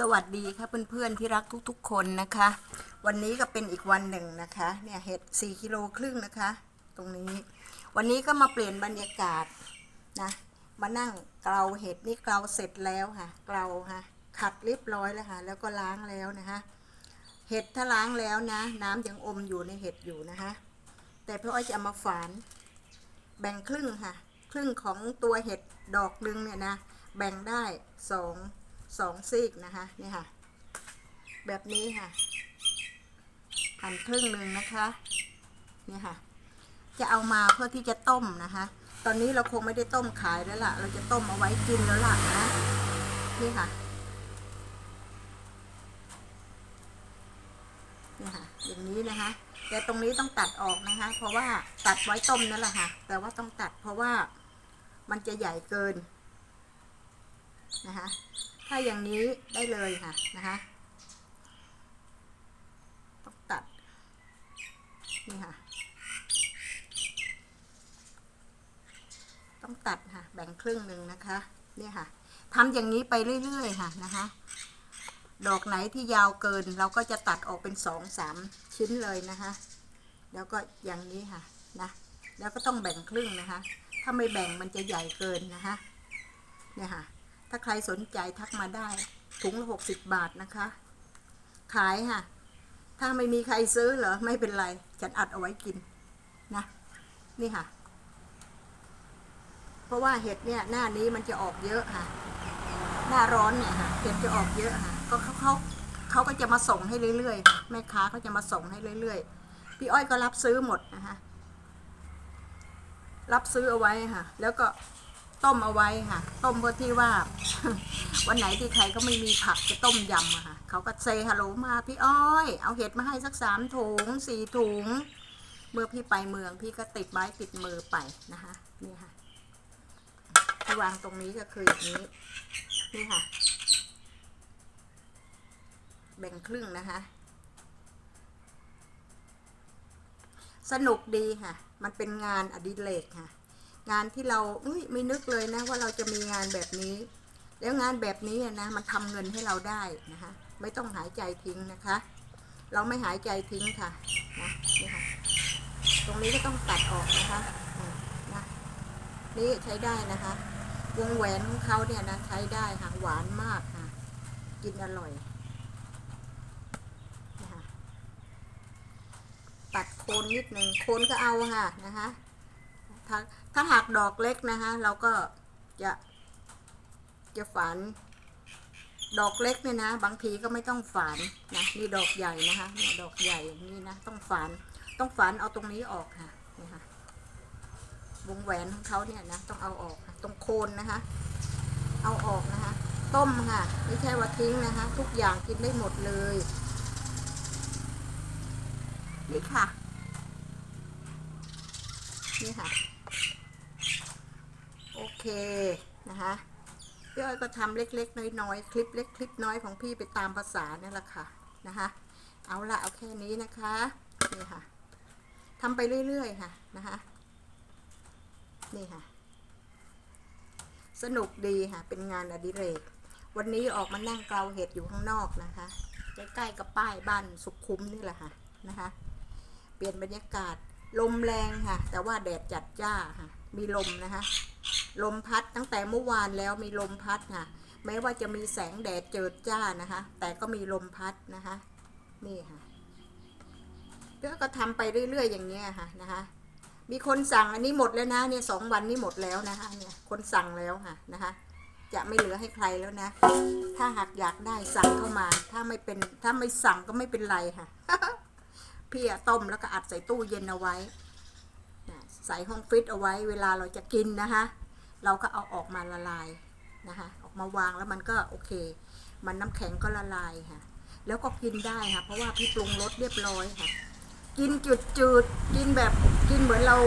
สวัสดีค่ะเพื่อนๆที่รักทุกๆ คนนะคะ วันนี้ก็เป็นอีกวันหนึ่งนะคะเนี่ยเห็ด4กิโลครึ่งนะคะ ตรงนี้ วันนี้ก็มาเปลี่ยนบรรยากาศนะมานั่งเกลาเห็ดนี่เกลาเสร็จแล้วค่ะเกลาค่ะขัดเรียบร้อยแล้วค่ะแล้วก็ล้างแล้วนะคะเห็ดถ้าล้างแล้วนะ น้ำยังอมอยู่ในเห็ดอยู่นะคะ แต่พี่อ้อยจะเอามาฝาน แบ่งครึ่งค่ะ ครึ่งของตัวเห็ดดอกหนึงเนี่ยนะแบ่งได้สอง สองซีกนะคะนี่ค่ะ แบบนี้ค่ะหั่นครึ่งหนึ่งนะคะนี่ค่ะ จะเอามาเพื่อที่จะต้มนะคะ ตอนนี้เราคงไม่ได้ต้มขายแล้วล่ะ เราจะต้มเอาไว้กินแล้วล่ะนะนี่ค่ะนี่ค่ะ อย่างนี้นะคะ แต่ตรงนี้ต้องตัดออกนะคะ เพราะว่าตัดไว้ต้มนั่นแหละค่ะ แต่ว่าต้องตัดเพราะว่ามันจะใหญ่เกินนะคะ ถ้าอย่างนี้ได้เลยค่ะนะคะต้องตัดนี่ค่ะ ต้องตัดค่ะ แบ่งครึ่งหนึ่งนะคะเนี่ยค่ะทำอย่างนี้ไปเรื่อยๆค่ะนะคะ ดอกไหนที่ยาวเกินเราก็จะตัดออกเป็นสองสามชิ้นเลยนะคะ แล้วก็อย่างนี้ค่ะนะแล้วก็ต้องแบ่งครึ่งนะคะ ถ้าไม่แบ่งมันจะใหญ่เกินนะคะเนี่ยค่ะ ถ้าใครสนใจทักมาได้ ถุงละหกสิบบาทนะคะ ขายค่ะ ถ้าไม่มีใครซื้อเหรอ ไม่เป็นไร ฉันอัดเอาไว้กินนะ นี่ค่ะ เพราะว่าเห็ดเนี่ย หน้านี้มันจะออกเยอะค่ะ หน้าร้อนเนี่ยค่ะ เห็ดจะออกเยอะค่ะ ก็เขาเขาเขาก็จะมาส่งให้เรื่อยๆค่ะแม่ค้าเขาจะมาส่งให้เรื่อยๆ พี่อ้อยก็รับซื้อหมดนะคะ รับซื้อเอาไว้ค่ะ แล้วก็ ต้มเอาไว้ค่ะ ต้มเพื่อที่ว่า วันไหนที่ใครก็ไม่มีผักจะต้มยำอะค่ะเขาก็เซฮัลโหลมาพี่อ้อย เอาเห็ดมาให้สักสามถุงสี่ถุง เมื่อพี่ไปเมืองพี่ก็ติดไม้ติดมือไปนะคะนี่ค่ะที่วางตรงนี้ก็คืออย่างนี้นี่ค่ะ แบ่งครึ่งนะคะ สนุกดีค่ะ มันเป็นงานอดิเรกค่ะ งานที่เราอุ้ยไม่นึกเลยนะว่าเราจะมีงานแบบนี้ แล้วงานแบบนี้นะมันทำเงินให้เราได้นะคะไม่ต้องหายใจทิ้งนะคะ เราไม่หายใจทิ้งค่ะนะนี่ค่ะ ตรงนี้ก็ต้องตัดออกนะคะนะนี่ใช้ได้นะคะ วงแหวนของเขาเนี่ยนะใช้ได้ค่ะหวานมากค่ะ กินอร่อยนะคะตัดโคนนิดหนึ่งโคนก็เอาค่ะนะคะ ถ้าถ้าหากดอกเล็กนะคะเราก็จะจะฝานดอกเล็กเนี่ยนะ บางทีก็ไม่ต้องฝานนะนี่ดอกใหญ่นะคะเนี่ยดอกใหญ่นี้นะต้องฝานต้องฝานเอาตรงนี้ออกค่ะนี่ค่ะวงแหวนของเขาเนี่ยนะต้องเอาออกตรงโคนนะคะ เอาออกนะคะ ต้มค่ะไม่ใช่ว่าทิ้งนะคะ ทุกอย่างกินได้หมดเลยนี่ค่ะ นี่ค่ะ เคนะคะพี่อ้อยก็ทำเล็ก ๆ น้อยๆคลิปเล็กคลิปน้อยของพี่ไปตามภาษานี่แหละค่ะนะคะเอาละเอาแค่นี้นะคะนี่ค่ะทำไปเรื่อยๆค่ะนะคะนี่ค่ะ สนุกดีค่ะ เป็นงานอดิเรก วันนี้ออกมานั่งเกลาเห็ดอยู่ข้างนอกนะคะใกล้ๆกับป้ายบ้านสุขคุ้มนี่แหละค่ะนะคะ เปลี่ยนบรรยากาศลมแรงค่ะ แต่ว่าแดดจัดจ้าค่ะ มีลมนะคะ ลมพัดตั้งแต่เมื่อวานแล้วมีลมพัดค่ะ แม้ว่าจะมีแสงแดดเจิดจ้านะคะ แต่ก็มีลมพัดนะคะ นี่ค่ะแล้วก็ทำไปเรื่อยๆ อย่างเงี้ยค่ะนะคะ มีคนสั่งอันนี้หมดแล้วนะเนี่ยสองวันนี้หมดแล้วนะคะเนี่ยคนสั่งแล้วค่ะนะคะ จะไม่เหลือให้ใครแล้วนะ ถ้าหากอยากได้สั่งเข้ามา ถ้าไม่เป็นถ้าไม่สั่งก็ไม่เป็นไรค่ะพี่อะต้มแล้วก็อัดใส่ตู้เย็นเอาไว้ ใส่ห้องฟริตเอาไว้เวลาเราจะกินนะคะ เราก็เอาออกมาละลายนะคะออกมาวางแล้วมันก็โอเค มันน้ำแข็งก็ละลายค่ะ แล้วก็กินได้ค่ะ เพราะว่าพี่ปรุงรสเรียบร้อยค่ะ กินจืดจืดกินแบบกินเหมือนเรา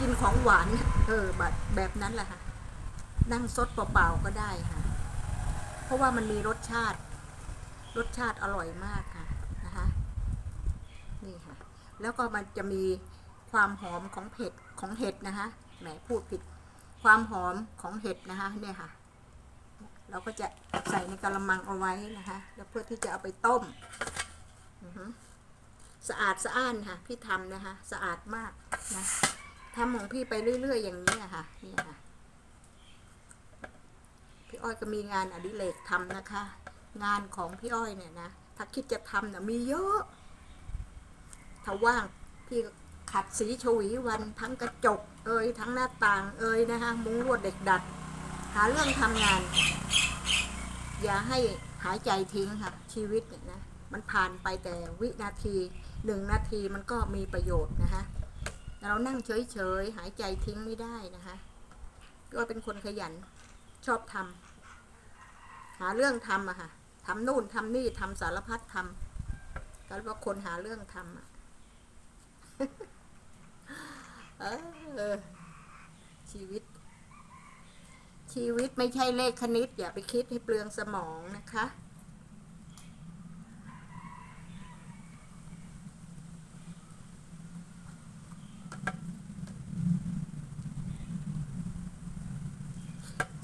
กินของหวานเออแบบแบบนั้นแหละค่ะ นั่งซดเปล่าๆก็ได้ค่ะ เพราะว่ามันมีรสชาติ รสชาติอร่อยมากค่ะนะคะนี่ค่ะ แล้วก็มันจะมี ความหอมของเผ็ดของเห็ดนะคะแหมพูดผิดความหอมของเห็ดนะคะเนี่ยค่ะ เราก็จะใส่ในกระมังเอาไว้นะคะ แล้วเพื่อที่จะเอาไปต้มสะอาดสะอ้านค่ะ พี่ทำนะคะ สะอาดมากนะทำของพี่ไปเรื่อย ๆ อย่างนี้อะค่ะนี่ค่ะ พี่อ้อยก็มีงานอดิเรกทำนะคะ งานของพี่อ้อยเนี่ยนะถ้าคิดจะทำเนี่ยมีเยอะ ถ้าว่างพี่ก็ ขัดสีชวีวันทั้งกระจก เอ่ยทั้งหน้าต่างเอ่ยนะคะมุ้งลวดเด็กดัด หาเรื่องทำงาน อย่าให้หายใจทิ้งค่ะชีวิตเนี่ยนะมันผ่านไปแต่วินาทีหนึ่งนาทีมันก็มีประโยชน์นะคะเรานั่งเฉยๆหายใจทิ้งไม่ได้นะคะก็เป็นคนขยันชอบทำหาเรื่องทำอะค่ะทำนู่นทำนี่ทำสารพัดทำก็เรียกว่าคนหาเรื่องทำอะ เออ ชีวิต ชีวิตไม่ใช่เลขคณิต อย่าไปคิดให้เปลืองสมองนะคะ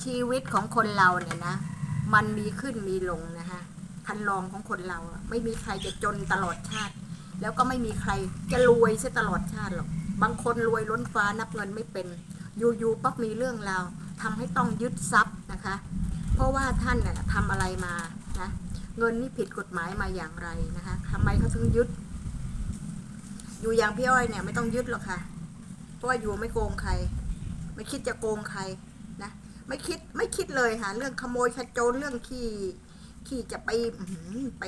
ชีวิตของคนเราเนี่ยนะ มันมีขึ้นมีลงนะคะคันลองของคนเราไม่มีใครจะจนตลอดชาติ แล้วก็ไม่มีใครจะรวยซะตลอดชาติหรอก บางคนรวยล้นฟ้านับเงินไม่เป็นอยู่ๆปั๊บมีเรื่องราวทำให้ต้องยึดทรัพย์นะคะ เพราะว่าท่านน่ะทำอะไรมานะเงินนี่ผิดกฎหมายมาอย่างไรนะคะทำไมเขาถึงยึด อยู่อย่างพี่อ้อยเนี่ยไม่ต้องยึดหรอกค่ะ เพราะว่าอยู่ไม่โกงใคร ไม่คิดจะโกงใครนะไม่คิดไม่คิดเลยค่ะ เรื่องขโมยขโจรเรื่องขี้ขี้จะไปไป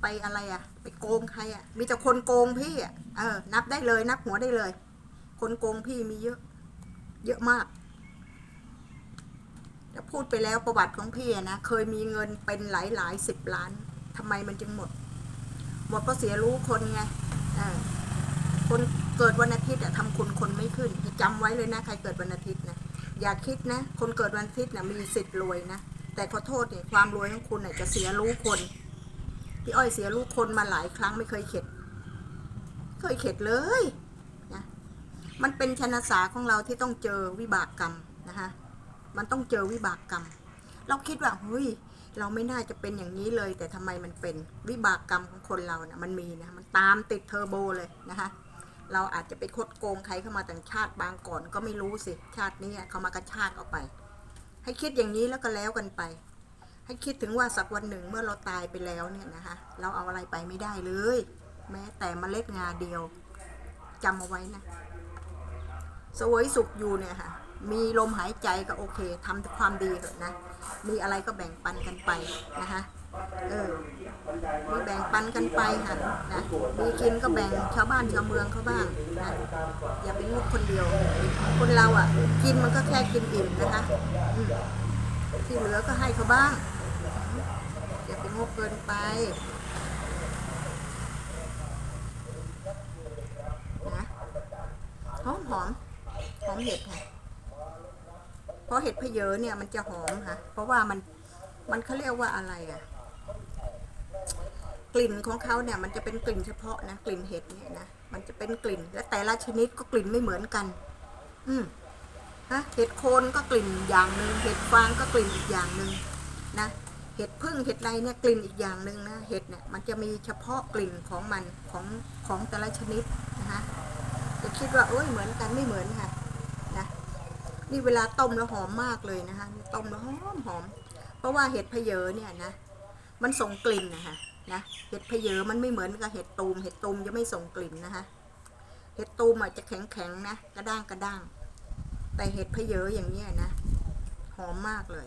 ไปอะไรอะไปโกงใครอะมีแต่คนโกงพี่อะเออ นับได้เลย นับหัวได้เลย คนโกงพี่มีเยอะ เยอะมากจะพูดไปแล้วประวัติของพี่นะเคยมีเงินเป็นหลายหลายสิบล้านทำไมมันจึงหมด หมดก็เสียรู้คนไงเออคนเกิดวันอาทิตย์อะทำคุณคนไม่ขึ้นให้จำไว้เลยนะใครเกิดวันอาทิตย์นะอย่าคิดนะ คนเกิดวันอาทิตย์นะมีสิทธิ์รวยนะแต่ขอโทษเนี่ยความรวยของคุณเนี่ยจะเสียรู้คน พี่อ้อยเสียรู้คนมาหลายครั้งไม่เคยเข็ด เคยเข็ดเลยนะมันเป็นชนะสาของเราที่ต้องเจอวิบากกรรมนะคะมันต้องเจอวิบากกรรม เราคิดว่าเฮ้ยเราไม่น่าจะเป็นอย่างนี้เลย แต่ทำไมมันเป็นวิบากกรรมของคนเรานะ่ะมันมีนะมันตามติดเทอร์โบเลยนะคะเราอาจจะไปคดโกงใครเข้ามาแต่างชาติบางก่อนก็ไม่รู้สิชาตินี้เขามากระชากเอาไป ให้คิดอย่างนี้แล้วก็แล้วกันไป ให้คิดถึงว่าสักวันหนึ่งเมื่อเราตายไปแล้วเนี่ยนะคะเราเอาอะไรไปไม่ได้เลย แม้แต่เมล็ดงาเดียวจำเอาไว้นะสวยสุขอยู่เนี่ยค่ะ มีลมหายใจก็โอเคทำความดีเถอะนะ มีอะไรก็แบ่งปันกันไปนะคะเออมีแบ่งปันกันไปค่ะนะมีกินก็แบ่งชาวบ้านชาวเมืองเขาบ้างนะอย่าไปงกคนเดียว คนเราอะ กินมันก็แค่กินอิ่มนะคะที่เหลือก็ให้เขาบ้าง อย่าไปงกเกินไปนะหอมหอมหอมเห็ดค่ะเพราะเห็ดพะเยอเนี่ยมันจะหอมค่ะ เพราะว่ามันมันเขาเรียกว่าอะไรอะ กลิ่นของเขาเนี่ย มันจะเป็นกลิ่นเฉพาะนะกลิ่นเห็ดเนี่ยนะมันจะเป็นกลิ่น และแต่ละชนิดก็กลิ่นไม่เหมือนกัน อืมฮะเห็ดโคนก็กลิ่นอย่างหนึ่งเห็ดฟางก็กลิ่นอีกอย่างหนึ่งนะ ห็ดพึ่งเห็ดไรเนี่ยกลิ่นอีกอย่างหนึ่งนะเห็ดเนี่ยมันจะมีเฉพาะกลิ่นของมันของของแต่ละชนิดนะคะจะคิดว่าโอ้ยเหมือนกันไม่เหมือนค่ะนะนี่เวลาต้มแล้วหอมมากเลยนะคะต้มแล้วหอมหอมเพราะว่าเห็ดพะเยอเนี่ยนะมันส่งกลิ่นนะคะนะเห็ดพะเยอมันไม่เหมือนกับเห็ดตูมเห็ดตูมจะไม่ส่งกลิ่นนะคะเห็ดตูมอาจจะแข็งแข็งนะกระด้างกระด้าง แต่เห็ดพะเยออย่างเนี้ยนะหอมมากเลย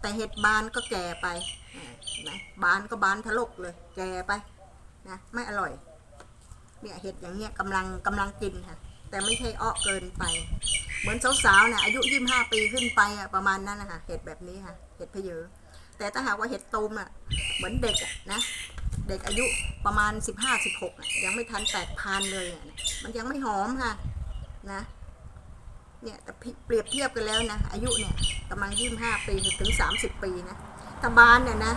แต่เห็ดบานก็แก่ไปนะบานก็บานทะลกเลย แก่ไปนะไม่อร่อยเนี่ยเห็ดอย่างเงี้ยกำลังกำลังกินค่ะ แต่ไม่ใช่อ้อเกินไป เหมือนสาวๆนะอายุยี่ห้าปีขึ้นไปอะประมาณนั้นนะคะเห็ดแบบนี้ค่ะ เห็ดพะเยอแต่ถ้าหากว่าเห็ดตูมอะเหมือนเด็กอะนะเด็กอายุประมาณสิบห้าสิบหกยังไม่ทันแตกพานเลยอะมันยังไม่หอมค่ะ นะ เนี่ยแต่เปรียบเทียบกันแล้วนะ อายุเนี่ยประมาณยี่ห้าปีถึงสามสิบปีนะถ้าบานเนี่ยนะ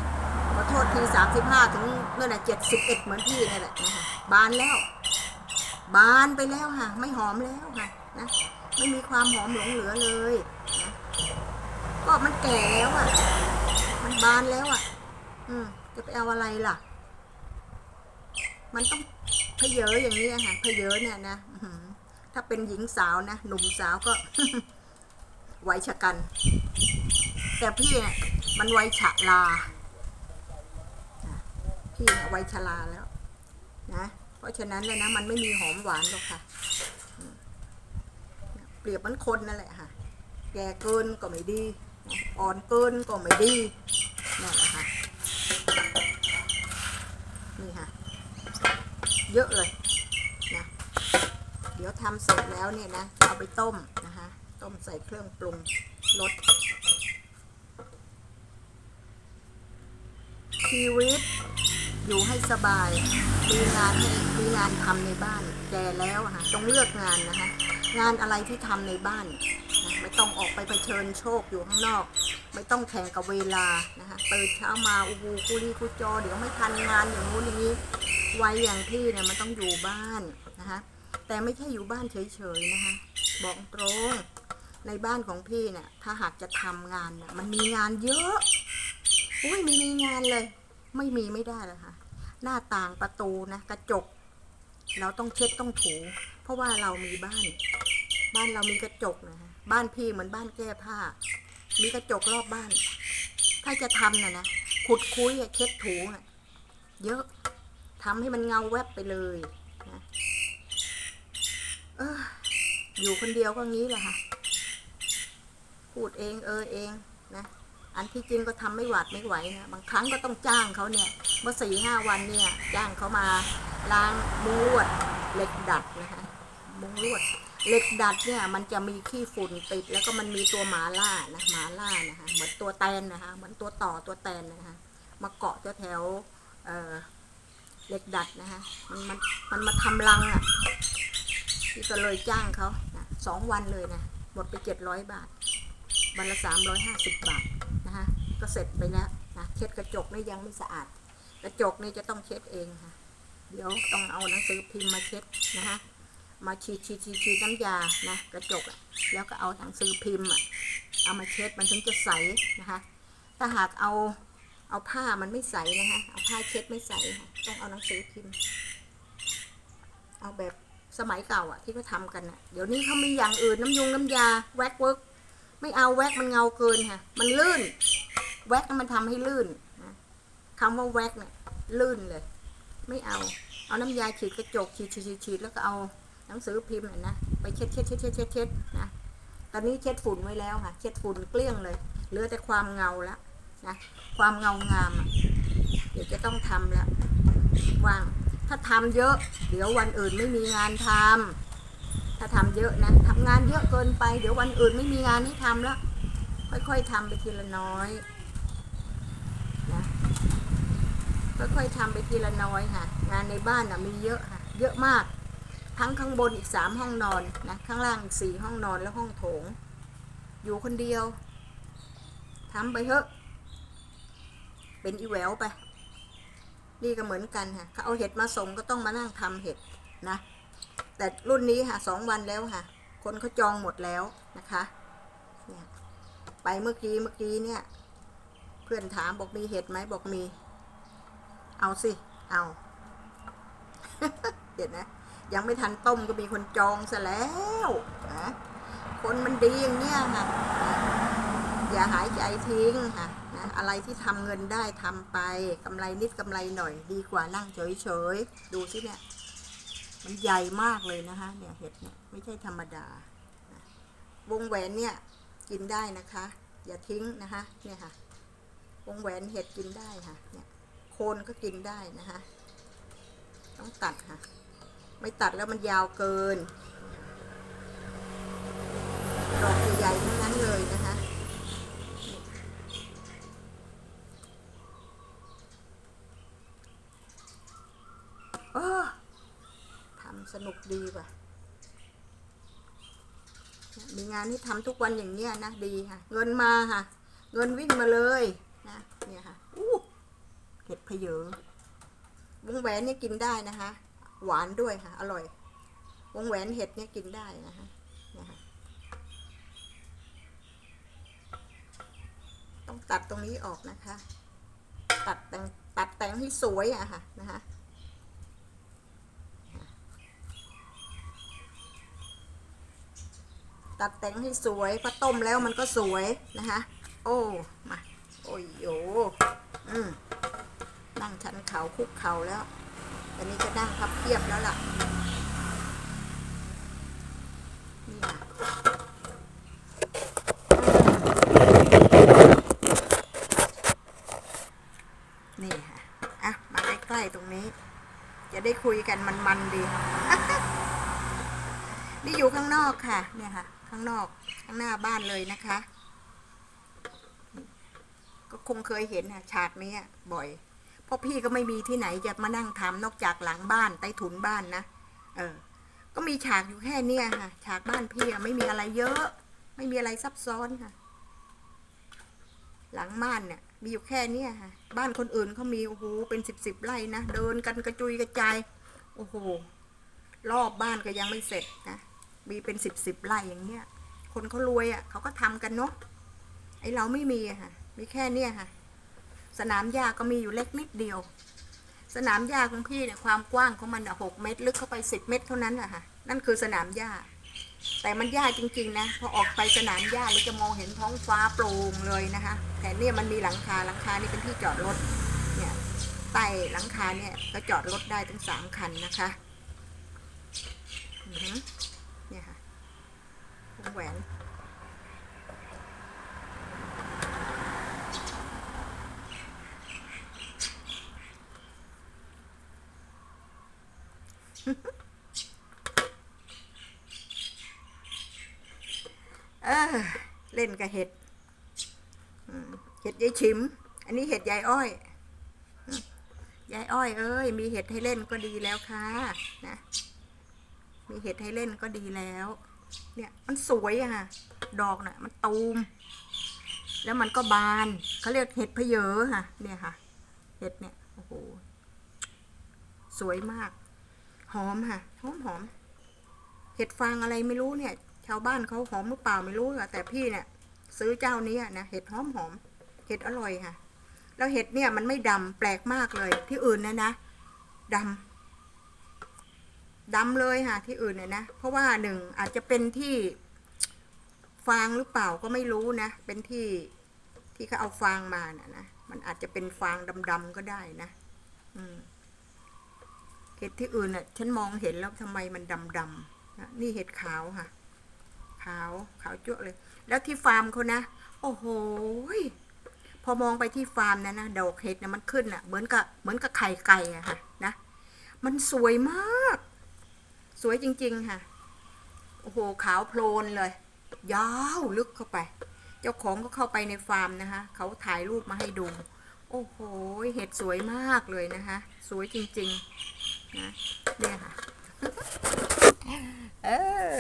ขอโทษทีสามสิบห้าถึงเมื่อไหร่เจ็ดสิบเอ็ดเหมือนพี่นี่แหละนะคะบานแล้ว บานไปแล้วค่ะ ไม่หอมแล้วค่ะนะไม่มีความหอมหลงเหลือเลยนะก็มันแก่แล้วอะ มันบานแล้วอะ อืมจะไปเอาอะไรล่ะ มันต้องเพเยออย่างนี้อะค่ะเพเยอเนี่ยนะอื ถ้าเป็นหญิงสาวนะ หนุ่มสาวก็ไวชะกัน แต่พี่เนี่ยมันไวฉะลา พี่เนี่ยไวยชราแล้ว นะ เพราะฉะนั้นเลยนะ มันไม่มีหอมหวานหรอกค่ะ เปรียบมันคนนั่นแหละค่ะ แก่เกินก็ไม่ดี อ่อนเกินก็ไม่ดีนั่นแหละค่ะ นี่ค่ะ เยอะเลย ดี๋ยวทำเสร็จแล้วเนี่ยนะเอาไปต้มนะคะ ต้มใส่เครื่องปรุงรสชีวิตอยู่ให้สบายมีงานให้มีงานทำในบ้าน แก่แล้วอะค่ะต้องเลือกงานนะคะ งานอะไรที่ทำในบ้านนะไม่ต้องออกไปเผชิญโชคอยู่ข้างนอก ไม่ต้องแข่งกับเวลานะคะตื่นเช้ามาอูบูกุลีกุจอ เดี๋ยวไม่ทันงานอย่างงู้นอย่างนี้ไวัยอย่างพี่เนี่ยมันต้องอยู่บ้านนะคะ แต่ไม่ใช่อยู่บ้านเฉยๆนะคะ บอกตรงในบ้านของพี่เนี่ยถ้าหากจะทำงานมันมีงานเยอะอุ้ยไม่มีงานเลย ไม่มีไม่ได้เลยค่ะ หน้าต่างประตูนะกระจก เราต้องเช็ดต้องถู เพราะว่าเรามีบ้าน บ้านเรามีกระจกนะคะบ้านพี่เหมือนบ้านแก้ผ้า มีกระจกรอบบ้าน ถ้าจะทำน่ะนะขุดคุยเช็ดถูเยอะทำให้มันเงาแวบไปเลยนะ อยู่คนเดียวก็งี้แหละค่ะพูดเองเออเองนะอันที่จริงก็ทำไม่หวาดไม่ไหวนะบางครั้งก็ต้องจ้างเขาเนี่ยเมื่อสี่ห้าวันเนี่ย จ้างเขามาล้างมุ้งลวดเหล็กดัดนะคะมุ้งลวดเหล็กดัดเนี่ยมันจะมีขี้ฝุ่นติด แล้วก็มันมีตัวหมาล่านะหมาล่านะคะเหมือนตัวแตนนะคะเหมือนตัวต่อตัวแตนนะคะมาเกาะแถวเอ่อเหล็กดัดนะคะมันมันมันมาทำรังอะ ที่ก็เลยจ้างเขาสองวันเลยนะหมดไปเจ็ดร้อยบาทวันละสามร้อยห้าสิบบาทนะคะก็เสร็จไปแล้วนะเช็ดกระจกนี่ยังไม่สะอาด กระจกนี่จะต้องเช็ดเองค่ะ เดี๋ยวต้องเอาหนังสือพิมพ์มาเช็ดนะคะมาฉีดฉีดฉีดฉีดน้ำยานะกระจกแล้วก็เอาหนังสือพิมพ์อะเอามาเช็ดมันถึงจะใสนะคะถ้าหากเอาเอาผ้ามันไม่ใสนะคะเอาผ้าเช็ดไม่ใสต้องเอาหนังสือพิมพ์ เอาแบบ สมัยเก่าอะที่เขาทำกันอะเดี๋ยวนี้เขามีอย่างอื่นน้ำยุงน้ำยาแว็กเวิร์กไม่เอาแว็กมันเงาเกินค่ะ มันลื่น แว็กมันทำให้ลื่นนะคำว่าแว็กเนี่ยลื่นเลย ไม่เอา เอาน้ำยาฉีดกระจกฉีดฉีดฉีดฉดแล้วก็เอาหนังสือพิมพ์น่ะนะไปเช็ดเช็ดเช็ดเช็ดเช็ดเช็ดนะตอนนี้เช็ดฝุ่นไว้แล้วค่ะ เช็ดฝุ่นเกลี้ยงเลยเหลือแต่ความเงาแล้วนะความเงางามอะเดี๋ยวจะต้องทำแล้วว่าง ถ้าทำเยอะ เดี๋ยววันอื่นไม่มีงานทำถ้าทำเยอะนะทำงานเยอะเกินไป เดี๋ยววันอื่นไม่มีงานให้ทำแล้ว ค่อยๆทำไปทีละน้อยนะค่อยๆทำไปทีละน้อยค่ะ งานในบ้านนะมีเยอะค่ะ เยอะมาก ทั้งข้างบนอีกสามห้องนอนนะข้างล่างสี่ห้องนอนแล้วห้องโถง อยู่คนเดียวทำไปเถอะ เป็นอีแววไป นี่ก็เหมือนกันค่ะเขาเอาเห็ดมาส่งก็ต้องมานั่งทำเห็ดนะ แต่รุ่นนี้ค่ะสองวันแล้วค่ะ คนเขาจองหมดแล้วนะคะเนี่ยไปเมื่อกี้เมื่อกี้เนี่ย เพื่อนถามบอกมีเห็ดไหมบอกมี เอาสิ เอา เดี๋ยวนะ ยังไม่ทันต้มก็มีคนจองซะแล้วนะคนมันดีอย่างเนี้ยค่ะนะอย่าหายใจทิ้งค่ะ นะอะไรที่ทำเงินได้ทำไปกำไรนิดกำไรหน่อย ดีกว่านั่งเฉยๆ ดูสิเนี่ย มันใหญ่มากเลยนะคะเนี่ยเห็ดเนี่ยไม่ใช่ธรรมดาวงแหวนเนี่ยกินได้นะคะ อย่าทิ้งนะคะเนี่ยค่ะ วงแหวนเห็ดกินได้ค่ะ เนี่ยโคนก็กินได้นะคะต้องตัดค่ะ ไม่ตัดแล้วมันยาวเกินดอกใหญ่ๆทั้งนั้นเลยนะคะ เออทำสนุกดีว่ะ มีงานที่ทำทุกวันอย่างเนี้ยนะดีค่ะ เงินมาค่ะ เงินวิ่งมาเลยนะเนี่ยค่ะอู้เห็ดเพเยอวงแหวนเนี่ยกินได้นะคะ หวานด้วยค่ะ อร่อย วงแหวนเห็ดเนี่ยกินได้นะคะเนี่ยค่ะต้องตัดตรงนี้ออกนะคะ ตัดแต่งตัดแต่งให้สวยอะค่ะนะคะ ตัดแต่งให้สวยพอต้มแล้วมันก็สวยนะคะ โอ้มาโอ้ยโยอืมนั่งชันเขาคุกเข่าแล้วตอนนี้จะนั่งพับเพียบแล้วล่ะนี่ค่ะนี่ค่ะอะมาใกล้ๆตรงนี้ จะได้คุยกันมันๆดีนี่อยู่ข้างนอกค่ะ เนี่ยค่ะ ข้างนอกข้างหน้าบ้านเลยนะคะ ก็คงเคยเห็นค่ะฉากนี้บ่อย เพราะพี่ก็ไม่มีที่ไหนจะมานั่งทำนอกจากหลังบ้านใต้ถุนบ้านนะ เออ ก็มีฉากอยู่แค่เนี้ยค่ะ ฉากบ้านพี่ไม่มีอะไรเยอะ ไม่มีอะไรซับซ้อนค่ะ หลังบ้านเนี่ยมีอยู่แค่เนี้ยค่ะ บ้านคนอื่นเขามีโอ้โหเป็นสิบสิบไร่นะเดินกันกระจุยกระจายโอ้โหรอบบ้านก็ยังไม่เสร็จนะ มีเป็นสิบสิบไร่อย่างเงี้ย คนเขารวยอะ่ะเขาก็ทำกันเนาะไอเราไม่มีอะค่ะ มีแค่เนี้ยค่ะ สนามหญ้าก็มีอยู่เล็กนิดเดียว สนามหญ้าของพี่เนี่ยความกว้างของมันอะหกเมตร ลึกเข้าไปสิบเมตรเท่านั้นแหละค่ะ นั่นคือสนามหญ้า แต่มันหญ้าจริงๆนะ พอออกไปสนามหญ้าเราจะมองเห็นท้องฟ้าโปร่งเลยนะคะ แต่เนี่ยมันมีหลังคา หลังคานี่เป็นที่จอดรถ เนี่ยใต้หลังคาเนี่ยก็จอดรถได้ถึงสามคันนะคะ อือหือเนี่ยค่ะวงแหวน เออเล่นกับเห็ดเห็ดยายชิม อันนี้เห็ดยายอ้อยยายอ้อยเอ้ย มีเห็ดให้เล่นก็ดีแล้วค่ะนะมีเห็ดให้เล่นก็ดีแล้ว เนี่ยมันสวยอะค่ะดอกน่ะ มันตูม แล้วมันก็บานเขาเรียกเห็ดพะเยอค่ะ เนี่ยค่ะ เห็ดเนี่ยโอ้โหสวยมาก หอมค่ะหอมหอมเห็ดฟางอะไรไม่รู้เนี่ย ชาวบ้านเขาหอมหรือเปล่าไม่รู้อะแต่พี่เนี่ย ซื้อเจ้านี้นะเห็ดหอมหอมเห็ดอร่อยค่ะ แล้วเห็ดเนี่ยมันไม่ดำแปลกมากเลย ที่อื่นนะนะดำดำเลยค่ะ ที่อื่นเนี่ยนะเพราะว่าหนึ่งอาจจะเป็นที่ฟางหรือเปล่าก็ไม่รู้นะ เป็นที่ที่เขาเอาฟางมาน่ะนะมันอาจจะเป็นฟางดำๆก็ได้นะ อืม ห็ดที่อื่นน่ะฉันมองเห็นแล้วทำไมมันดำๆนะนี่เห็ดขาวค่ะ ขาวขาวจั่วเลย แล้วที่ฟาร์มเขานะ โอ้โหพอมองไปที่ฟาร์มนะนะดอกเห็ดนะมันขึ้นอะ เหมือนกับเหมือนกับไข่ไก่อะค่ะนะมันสวยมาก สวยจริง ๆ ค่ะ โอ้โห ขาวโพลนเลย ยาวลึกเข้าไป เจ้าของก็เข้าไปในฟาร์มนะคะ เขาถ่ายรูปมาให้ดู โอ้โห เห็ดสวยมากเลยนะคะ สวยจริงๆ นะเนี่ยค่ะ เอ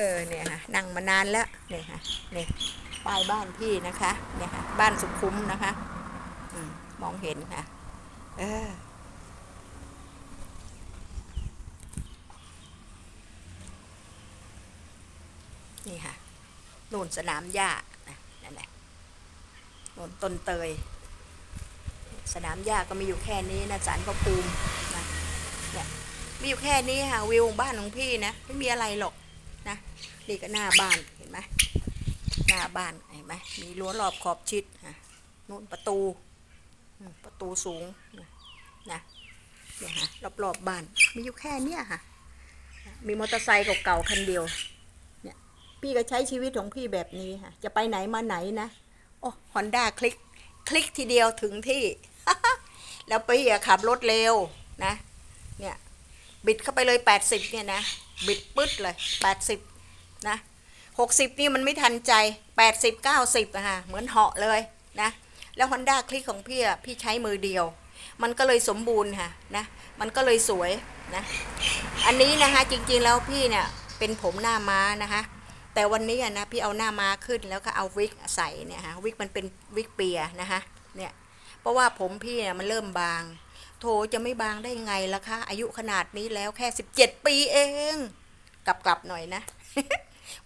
อ เนี่ยค่ะ นั่งมานานแล้ว เนี่ยค่ะ เนี่ยป้ายบ้านพี่นะคะ เนี่ยค่ะ บ้านสุขุมนะคะอมมองเห็นค่ะ เออ นี่ค่ะนู่นสนามหญ้านั่นแหละนู่นต้นเตย สนามหญ้าก็มีอยู่แค่นี้นะสารพระภูมินะเนี่ยมีอยู่แค่นี้ค่ะวิวบ้านของพี่นะไม่มีอะไรหรอกนะนี่ก็หน้าบ้านเห็นไหมหน้าบ้านเห็นไหมมีรั้วรอบขอบชิดนะนู่นประตูประตูสูงนะเนี่ยฮะรอบๆบบ้านมีอยู่แค่เนี้ยค่ะมีมอเตอร์ไซค์เก่าๆคันเดียวเนี่ยพี่ก็ใช้ชีวิตของพี่แบบนี้ค่ะจะไปไหนมาไหนนะโอ้ฮอนด้าคลิก คลิกทีเดียวถึงที่ แล้วพี่อะขับรถเร็วนะ เนี่ย บิดเข้าไปเลยแปดสิบเนี่ยนะ บิดปึ๊ดเลยแปดสิบนะหกสิบนี่มันไม่ทันใจแปดสิบเก้าสิบอะฮะเหมือนเหาะเลยนะ แล้วฮอนด้าคลิกของพี่อะพี่ใช้มือเดียว มันก็เลยสมบูรณ์ค่ะนะ มันก็เลยสวยนะ อันนี้นะคะจริงๆแล้วพี่เนี่ยเป็นผมหน้าม้านะคะแต่วันนี้นะพี่เอาหน้าม้าขึ้นแล้วก็เอาวิกใส่เนี่ยฮะวิกมันเป็นวิกเปียนะคะเนี่ย เพราะว่าผมพี่เนี่ยมันเริ่มบาง โถจะไม่บางได้ไงล่ะคะ อายุขนาดนี้แล้วแค่17ปีเอง กลับกลับๆหน่อยนะ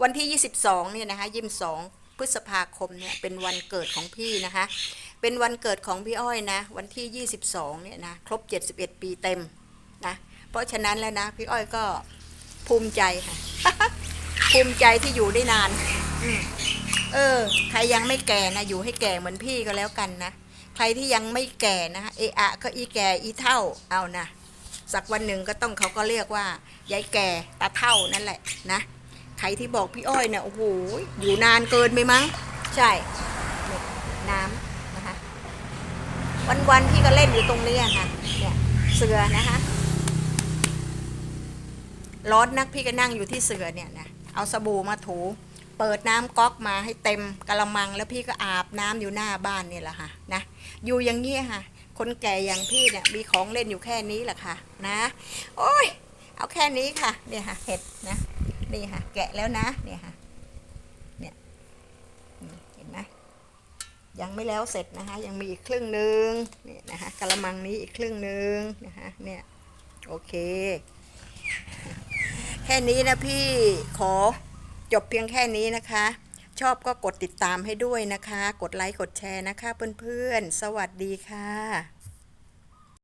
วันที่22เนี่ยนะคะ22พฤษภาคมเนี่ยเป็นวันเกิดของพี่นะคะ เป็นวันเกิดของพี่อ้อยนะ วันที่ 22 เนี่ยนะครบ 71 ปีเต็มนะ เพราะฉะนั้นแล้วนะพี่อ้อยก็ภูมิใจค่ะ ภูมิใจที่อยู่ได้นานอเออ ใครยังไม่แก่นะ อยู่ให้แก่เหมือนพี่ก็แล้วกันนะ ใครที่ยังไม่แก่นะเออะก็อีแก่อีเท่าเอานะสักวันหนึ่งก็ต้องเขาก็เรียกว่ายายแก่ตาเท่านั่นแหละนะใครที่บอกพี่อ้อยเนี่ยโอ้โหอยู่นานเกินไปมั้ง ใช่น้ำนะคะ วันๆพี่ก็เล่นอยู่ตรงนี้อะค่ะเนี่ยเสือนะคะร้อนนักพี่ก็นั่งอยู่ที่เสือเนี่ยนะเอาสบู่มาถู เปิดน้ำก๊อกมาให้เต็มกระมัง แล้วพี่ก็อาบน้ำอยู่หน้าบ้านเนี่ยแหละค่ะนะ อยู่อย่างนี้ยค่ะ คนแก่อย่างพี่เนี่ยมีของเล่นอยู่แค่นี้แหละค่ะนะ โอ้ย เอาแค่นี้ค่ะเนี่ยค่ะเห็ดนะนี่ค่ะ แกะแล้วนะเนี่ยค่ะเนี่ยเห็นไหมยังไม่แล้วเสร็จนะคะ ยังมีอีกครึ่งหนึ่งนี่นะคะกระมังนี้อีกครึ่งหนึ่งนะคะเนี่ยโอเค แค่นี้นะพี่ขอจบเพียงแค่นี้นะคะ ชอบก็กดติดตามให้ด้วยนะคะ กดไลค์ กดแชร์นะคะเพื่อนๆ สวัสดีค่ะ